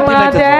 Bangladesh